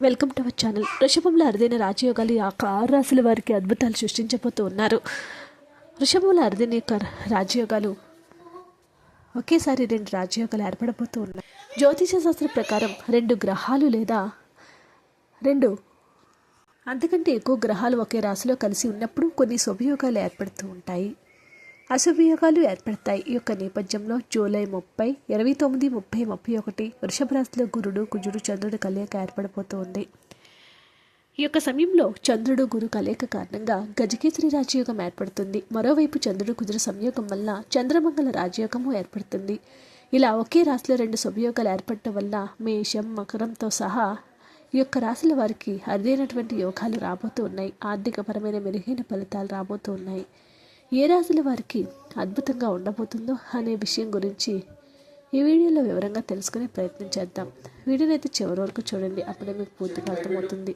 Welcome to our channel. వృషభంలో అరుదైన రాజయోగాలు ఆరు రాశుల వారికి అద్భుతాలు సృష్టించబోతూ ఉన్నారు వృషభంలో అరుదైన యొక్క రాజయోగాలు ఒకేసారి రెండు రాజయోగాలు ఏర్పడబోతూ ఉన్నాయి జ్యోతిష శాస్త్రం ప్రకారం రెండు గ్రహాలు లేదా రెండు అంతకంటే ఎక్కువ గ్రహాలు ఒకే రాశిలో కలిసి ఉన్నప్పుడు కొన్ని శుభయోగాలు ఏర్పడుతూ ఉంటాయి. అశుభయోగాలు ఏర్పడతాయి. ఈ యొక్క నేపథ్యంలో జూలై ముప్పై ఇరవై తొమ్మిది ముప్పై ముప్పై ఒకటి వృషభ రాశిలో గురుడు కుజుడు చంద్రుడు కలయిక ఏర్పడబోతోంది. ఈ యొక్క సమయంలో చంద్రుడు గురు కలయిక కారణంగా గజకేసరి రాజయోగం ఏర్పడుతుంది. మరోవైపు చంద్రుడు కుజుడు సంయోగం వల్ల చంద్రమంగళ రాజయోగము ఏర్పడుతుంది. ఇలా ఒకే రాశిలో రెండు శుభయోగాలు ఏర్పడటం వల్ల మేషం మకరంతో సహా ఈ యొక్క రాశుల వారికి అరుదైనటువంటి యోగాలు రాబోతూ ఉన్నాయి. ఆర్థికపరమైన మెరుగైన ఫలితాలు రాబోతూ ఉన్నాయి. ఏ రాశుల వారికి అద్భుతంగా ఉండబోతుందో అనే విషయం గురించి ఈ వీడియోలో వివరంగా తెలుసుకునే ప్రయత్నం చేద్దాం. వీడియోని అయితే చివరి వరకు చూడండి అప్పుడే మీకు పూర్తిగా అర్థమవుతుంది.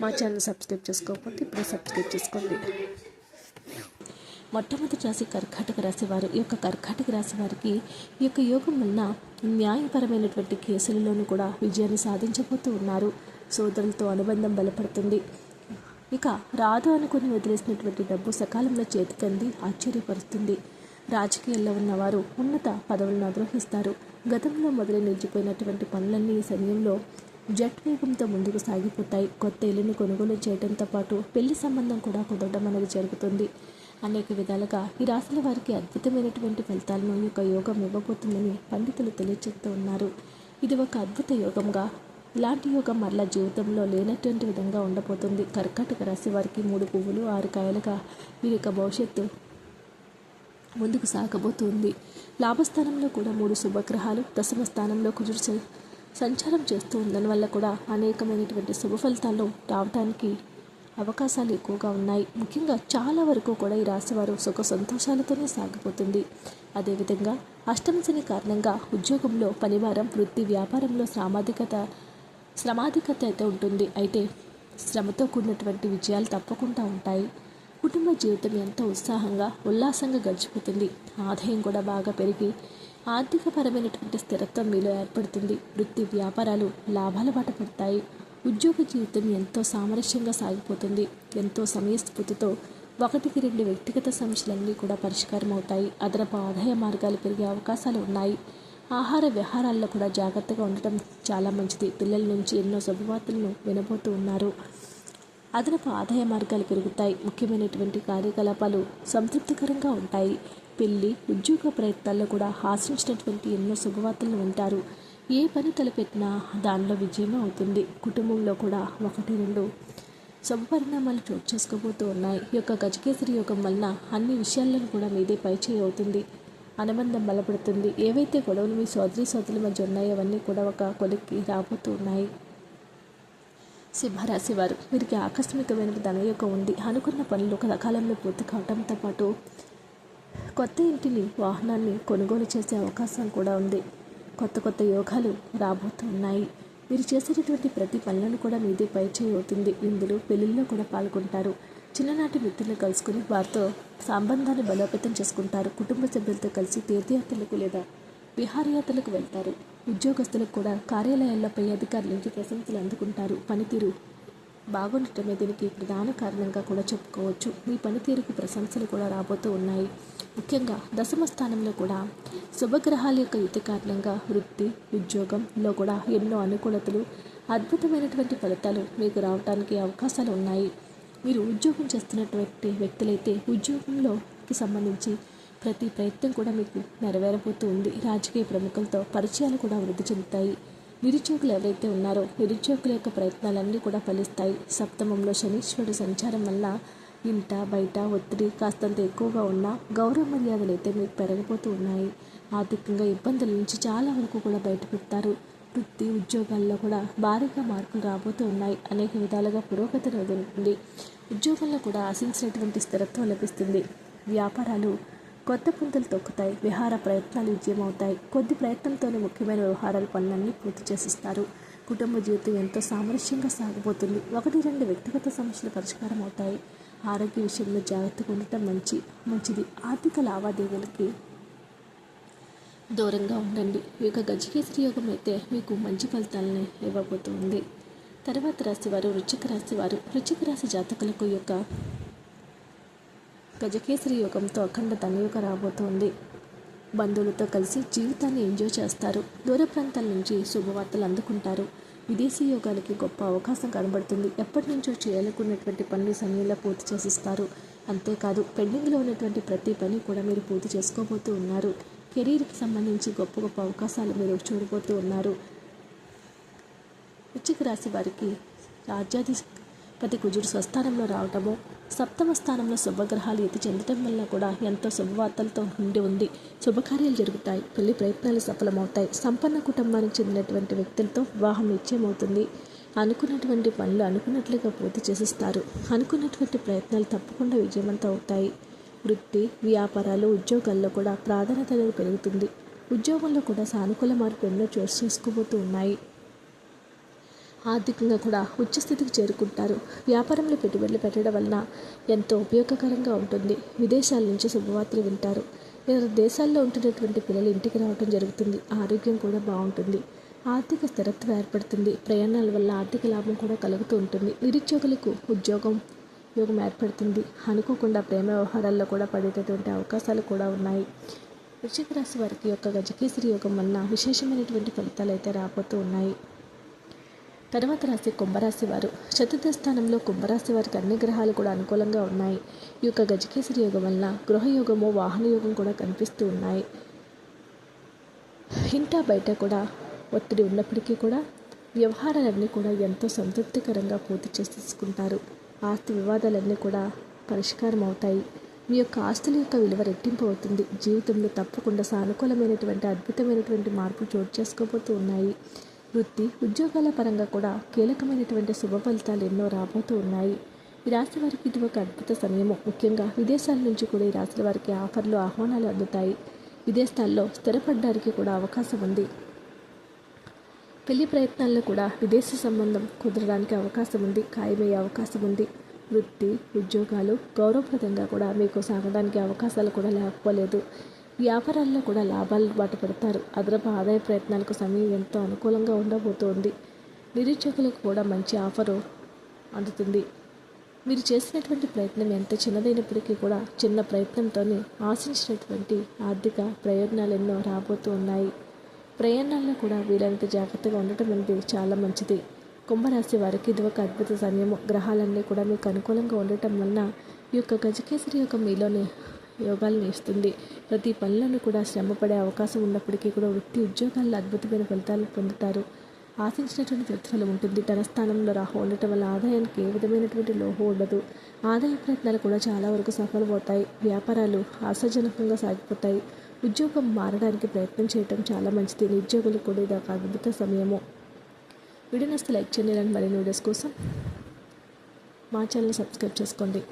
మా ఛానల్ సబ్స్క్రైబ్ చేసుకోకపోతే ఇప్పుడే సబ్స్క్రైబ్ చేసుకోండి. మొట్టమొదటి రాశి కర్కాటక రాశి వారు. ఈ యొక్క కర్కాటక రాశి వారికి ఈ యొక్క యోగం వలన న్యాయపరమైనటువంటి కేసులలోనూ కూడా విజయాన్ని సాధించబోతూ ఉన్నారు. సోదరులతో అనుబంధం బలపడుతుంది. ఇక రాదు అనుకుని వదిలేసినటువంటి డబ్బు సకాలంలో చేతికంది ఆశ్చర్యపరుస్తుంది. రాజకీయాల్లో ఉన్నవారు ఉన్నత పదవులను అధిరోహిస్తారు. గతంలో మొదలు నిలిచిపోయినటువంటి పనులన్నీ ఈ సమయంలో జట్ వేగంతో ముందుకు సాగిపోతాయి. కొత్త ఇల్లును కొనుగోలు చేయడంతో పాటు పెళ్ళి సంబంధం కూడా కుదరడం అనేది జరుగుతుంది. అనేక విధాలుగా ఈ రాశుల వారికి అద్భుతమైనటువంటి ఫలితాలను ఈ యొక్క యోగం ఇవ్వబోతుందని పండితులు తెలియజేస్తూ ఉన్నారు. ఇది ఒక అద్భుత యోగంగా ఇలాంటి యోగం మరలా జీవితంలో లేనటువంటి విధంగా ఉండబోతుంది. కర్కాటక రాశి వారికి మూడు పువ్వులు ఆరు కాయలుగా వీరి యొక్క భవిష్యత్తు ముందుకు సాగబోతుంది. లాభస్థానంలో కూడా మూడు శుభగ్రహాలు దశమ స్థానంలో కుజుడు సంచారం చేస్తూ ఉండడం వల్ల కూడా అనేకమైనటువంటి శుభ ఫలితాలు రావడానికి అవకాశాలు ఎక్కువగా ఉన్నాయి. ముఖ్యంగా చాలా వరకు కూడా ఈ రాశి వారు సుఖ సంతోషాలతోనే సాగిపోతుంది అదేవిధంగా అష్టమశని కారణంగా ఉద్యోగంలో పనివారం వృత్తి వ్యాపారంలో సామాజికత శ్రమాధికత అయితే ఉంటుంది. అయితే శ్రమతో కూడినటువంటి విజయాలు తప్పకుండా ఉంటాయి. కుటుంబ జీవితం ఎంతో ఉత్సాహంగా ఉల్లాసంగా గడిచిపోతుంది. ఆదాయం కూడా బాగా పెరిగి ఆర్థికపరమైనటువంటి స్థిరత్వం మీలో ఏర్పడుతుంది. వృత్తి వ్యాపారాలు లాభాల బాట పడతాయి. ఉద్యోగ జీవితం ఎంతో సామరస్యంగా సాగిపోతుంది. ఎంతో సమయస్ఫూర్తితో ఒకటికి రెండు వ్యక్తిగత సమస్యలన్నీ కూడా పరిష్కారం అవుతాయి అదనపు ఆదాయ మార్గాలు పెరిగే అవకాశాలు ఉన్నాయి. ఆహార విహారాల్లో కూడా జాగ్రత్తగా ఉండటం చాలా మంచిది. పిల్లల నుంచి ఎన్నో శుభవార్తలను వినబోతూ ఉన్నారు. అదనపు ఆదాయ మార్గాలు పెరుగుతాయి. ముఖ్యమైనటువంటి కార్యకలాపాలు సంతృప్తికరంగా ఉంటాయి. పెళ్ళి ఉద్యోగ ప్రయత్నాల్లో కూడా ఆశించినటువంటి ఎన్నో శుభవార్తలను వింటారు. ఏ పని తలపెట్టినా దానిలో విజయమే అవుతుంది. కుటుంబంలో కూడా ఒకటి రెండు శుభపరిణామాలు చోటు చేసుకోబోతూ ఉన్నాయి. ఈ యొక్క గజకేసరి యోగం వలన అన్ని విషయాలను కూడా మీదే పైచేయి అవుతుంది. అనుబంధం బలపడుతుంది. ఏవైతే గొడవలు మీ సోదరి సోదరుల మధ్య ఉన్నాయో అవన్నీ కూడా ఒక కొలిక్కి రాబోతూ ఉన్నాయి సింహరాశి వారు వీరికి ఆకస్మికమైన ధనయోగం ఉంది. అనుకున్న పనులు సకాలంలో పూర్తి కావడంతో పాటు కొత్త ఇంటిని వాహనాన్ని కొనుగోలు చేసే అవకాశం కూడా ఉంది. కొత్త కొత్త యోగాలు రాబోతున్నాయి. మీరు చేసేటటువంటి ప్రతి పనులను కూడా మీదే పై అవుతుంది. ఇందులో పెళ్ళిల్లో కూడా పాల్గొంటారు. చిన్ననాటి మిత్రులను కలుసుకుని వారితో సంబంధాన్ని బలోపేతం చేసుకుంటారు. కుటుంబ సభ్యులతో కలిసి తీర్థయాత్రలకు లేదా విహారయాత్రలకు వెళ్తారు. ఉద్యోగస్తులకు కూడా కార్యాలయాల్లోపై అధికారుల నుంచి ప్రశంసలు అందుకుంటారు. పనితీరు బాగుండటమే దీనికి ప్రధాన కారణంగా కూడా చెప్పుకోవచ్చు. మీ పనితీరుకు ప్రశంసలు కూడా రాబోతూ ఉన్నాయి. ముఖ్యంగా దశమ స్థానంలో కూడా శుభగ్రహాల యొక్క యుద్ధ కారణంగా వృత్తి ఉద్యోగంలో కూడా ఎన్నో అనుకూలతలు అద్భుతమైనటువంటి ఫలితాలు మీకు రావడానికి అవకాశాలు ఉన్నాయి. మీరు ఉద్యోగం చేస్తున్నటువంటి వ్యక్తులైతే ఉద్యోగంలోకి సంబంధించి ప్రతి ప్రయత్నం కూడా మీకు నెరవేరబోతూ ఉంది. రాజకీయ ప్రముఖులతో పరిచయాలు కూడా వృద్ధి చెందుతాయి. నిరుద్యోగులు ఎవరైతే ఉన్నారో నిరుద్యోగుల యొక్క ప్రయత్నాలన్నీ కూడా ఫలిస్తాయి. సప్తమంలో శనీశ్వరుడు సంచారం వల్ల ఇంట బయట ఒత్తిడి కాస్తంత ఎక్కువగా ఉన్న గౌరవ మర్యాదలు అయితే మీకు పెరగబోతూ ఉన్నాయి. ఆర్థికంగా ఇబ్బందుల నుంచి చాలా వరకు కూడా బయటపెడతారు. వృత్తి ఉద్యోగాల్లో కూడా భారీగా మార్పులు రాబోతూ ఉన్నాయి. అనేక విధాలుగా పురోగతి ఉంటుంది ఉద్యోగంలో కూడా ఆశించినటువంటి స్థిరత్వం లభిస్తుంది. వ్యాపారాలు కొత్త పుంతలు తొక్కుతాయి. విహార ప్రయత్నాలు విజయమవుతాయి. కొద్ది ప్రయత్నంతోనే ముఖ్యమైన వ్యవహారాల పనులన్నీ పూర్తి చేసిస్తారు. కుటుంబ జీవితం ఎంతో సామరస్యంగా సాగబోతుంది. ఒకటి రెండు వ్యక్తిగత సమస్యలు పరిష్కారం అవుతాయి. ఆరోగ్య విషయంలో జాగ్రత్తగా ఉండటం మంచి మంచిది. ఆర్థిక లావాదేవీలకి దూరంగా ఉండండి. ఈ యొక్క గజకేసరి యోగం అయితే మీకు మంచి ఫలితాలని ఇవ్వబోతుంది. తర్వాత రాశివారు వృచ్చిక రాశివారు వృచ్చిక రాశి జాతకులకు యొక్క గజకేసరి యోగంతో అఖండ ధనయోగ రాబోతోంది. బంధువులతో కలిసి జీవితాన్ని ఎంజాయ్ చేస్తారు. దూర ప్రాంతాల నుంచి శుభవార్తలు అందుకుంటారు. విదేశీ యోగాలకి గొప్ప అవకాశం కనబడుతుంది. ఎప్పటి నుంచో చేయాలనుకున్నటువంటి పనులు సమయంలో పూర్తి చేసిస్తారు. అంతేకాదు పెండింగ్లో ఉన్నటువంటి ప్రతి పని కూడా మీరు పూర్తి చేసుకోబోతూ ఉన్నారు. కెరీర్కి సంబంధించి గొప్ప గొప్ప అవకాశాలు మీరు చూడబోతూ ఉన్నారు. వృశ్చిక రాశి వారికి రాజ్యాధిపతి కుజుడు స్వస్థానంలో రావటము సప్తమ స్థానంలో శుభగ్రహాలు ఎత్తి చెందటం వల్ల కూడా ఎంతో శుభవార్తలతో ఉండి ఉంది. శుభకార్యాలు జరుగుతాయి. పెళ్ళి ప్రయత్నాలు సఫలమవుతాయి. సంపన్న కుటుంబానికి చెందినటువంటి వ్యక్తులతో వివాహం నిశ్చయమవుతుంది. అనుకున్నటువంటి పనులు అనుకున్నట్లుగా పూర్తి చేసిస్తారు. అనుకున్నటువంటి ప్రయత్నాలు తప్పకుండా విజయవంతం అవుతాయి. వృత్తి వ్యాపారాలు ఉద్యోగాల్లో కూడా ప్రాధాన్యత పెరుగుతుంది. ఉద్యోగంలో కూడా సానుకూల మార్పు ఎన్నో చోటు చేసుకోబోతూ ఉన్నాయి ఆర్థికంగా కూడా ఉచ్చస్థితికి చేరుకుంటారు. వ్యాపారంలో పెట్టుబడులు పెట్టడం వలన ఎంతో ఉపయోగకరంగా ఉంటుంది. విదేశాల నుంచి శుభవార్తలు వింటారు. ఇతర దేశాల్లో ఉంటున్నటువంటి పిల్లలు ఇంటికి రావడం జరుగుతుంది. ఆరోగ్యం కూడా బాగుంటుంది. ఆర్థిక స్థిరత్వం ఏర్పడుతుంది. ప్రయాణాల వల్ల ఆర్థిక లాభం కూడా కలుగుతూ ఉంటుంది. నిరుద్యోగులకు ఉద్యోగం యోగం ఏర్పడుతుంది. అనుకోకుండా ప్రేమ వ్యవహారాల్లో కూడా పడేటటువంటి అవకాశాలు కూడా ఉన్నాయి. వృశ్చిక రాశి వారికి యొక్క గజకేసరి యోగం వలన విశేషమైనటువంటి ఫలితాలు అయితే రాబోతూ ఉన్నాయి. తర్వాత రాశి కుంభరాశి వారు. చతుర్థ స్థానంలో కుంభరాశి వారికి అన్ని గ్రహాలు కూడా అనుకూలంగా ఉన్నాయి. ఈ యొక్క గజకేసరి యోగం వలన గృహయోగము వాహన యోగం కూడా కనిపిస్తూ ఉన్నాయి. ఇంటా బయట కూడా ఒత్తిడి ఉన్నప్పటికీ కూడా వ్యవహారాలన్నీ కూడా ఎంతో సంతృప్తికరంగా పూర్తి చేసుకుంటారు ఆస్తి వివాదాలన్నీ కూడా పరిష్కారం అవుతాయి మీ యొక్క ఆస్తుల యొక్క విలువ రెట్టింపు అవుతుంది. జీవితంలో తప్పకుండా సానుకూలమైనటువంటి అద్భుతమైనటువంటి మార్పులు చోటు చేసుకోబోతూ ఉన్నాయి. వృత్తి ఉద్యోగాల పరంగా కూడా కీలకమైనటువంటి శుభ ఫలితాలు ఎన్నో రాబోతూ ఉన్నాయి. ఈ రాశి వారికి ఇది ఒక అద్భుత సమయము. ముఖ్యంగా విదేశాల నుంచి కూడా ఈ రాశుల వారికి ఆఫర్లు ఆహ్వానాలు అందుతాయి. విదేశాల్లో స్థిరపడడానికి కూడా అవకాశం ఉంది. పెళ్ళి ప్రయత్నాల్లో కూడా విదేశీ సంబంధం కుదరడానికి అవకాశం ఉంది ఖాయమయ్యే అవకాశం ఉంది వృత్తి ఉద్యోగాలు గౌరవప్రదంగా కూడా మీకు సాగడానికి అవకాశాలు కూడా లేకపోలేదు. వ్యాపారాల్లో కూడా లాభాలు బాట పడతారు. అదనపు ఆదాయ ప్రయత్నాలకు సమయం ఎంతో అనుకూలంగా ఉండబోతోంది. నిరుద్యోగులకు కూడా మంచి ఆఫరు అందుతుంది. మీరు చేసినటువంటి ప్రయత్నం ఎంత చిన్నదైనప్పటికీ కూడా చిన్న ప్రయత్నంతోనే ఆశించినటువంటి ఆర్థిక ప్రయోజనాలు ఎన్నో రాబోతూ ఉన్నాయి ప్రయాణాల్లో కూడా వీలైనంత జాగ్రత్తగా ఉండటం అనేది చాలా మంచిది. కుంభరాశి వారికి ఇది ఒక అద్భుత సమయము. గ్రహాలన్నీ కూడా మీకు అనుకూలంగా ఉండటం వలన ఈ యొక్క గజకేసరి యొక్క మీలోని యోగాలను ఇస్తుంది ప్రతి పనులను కూడా శ్రమపడే అవకాశం ఉన్నప్పటికీ కూడా వృత్తి ఉద్యోగాల్లో అద్భుతమైన ఫలితాలు పొందుతారు. ఆశించినటువంటి ప్రతిఫలం ఉంటుంది. తన స్థానంలో రాహు ఉండటం వల్ల ఆదాయానికి ఏ విధమైనటువంటి లోహం ఉండదు. ఆదాయ ప్రయత్నాలు కూడా చాలా వరకు సఫలమవుతాయి. వ్యాపారాలు ఆశాజనకంగా సాగిపోతాయి. ఉద్యోగం మారడానికి ప్రయత్నం చేయటం చాలా మంచిది. నిరుద్యోగులు కూడా ఇది ఒక అద్భుత సమయము. వీడియో నస్తే లైక్ చేయండి. ఇలాంటి మరిన్ని వీడియోస్ కోసం మా ఛానల్ సబ్స్క్రైబ్ చేసుకోండి.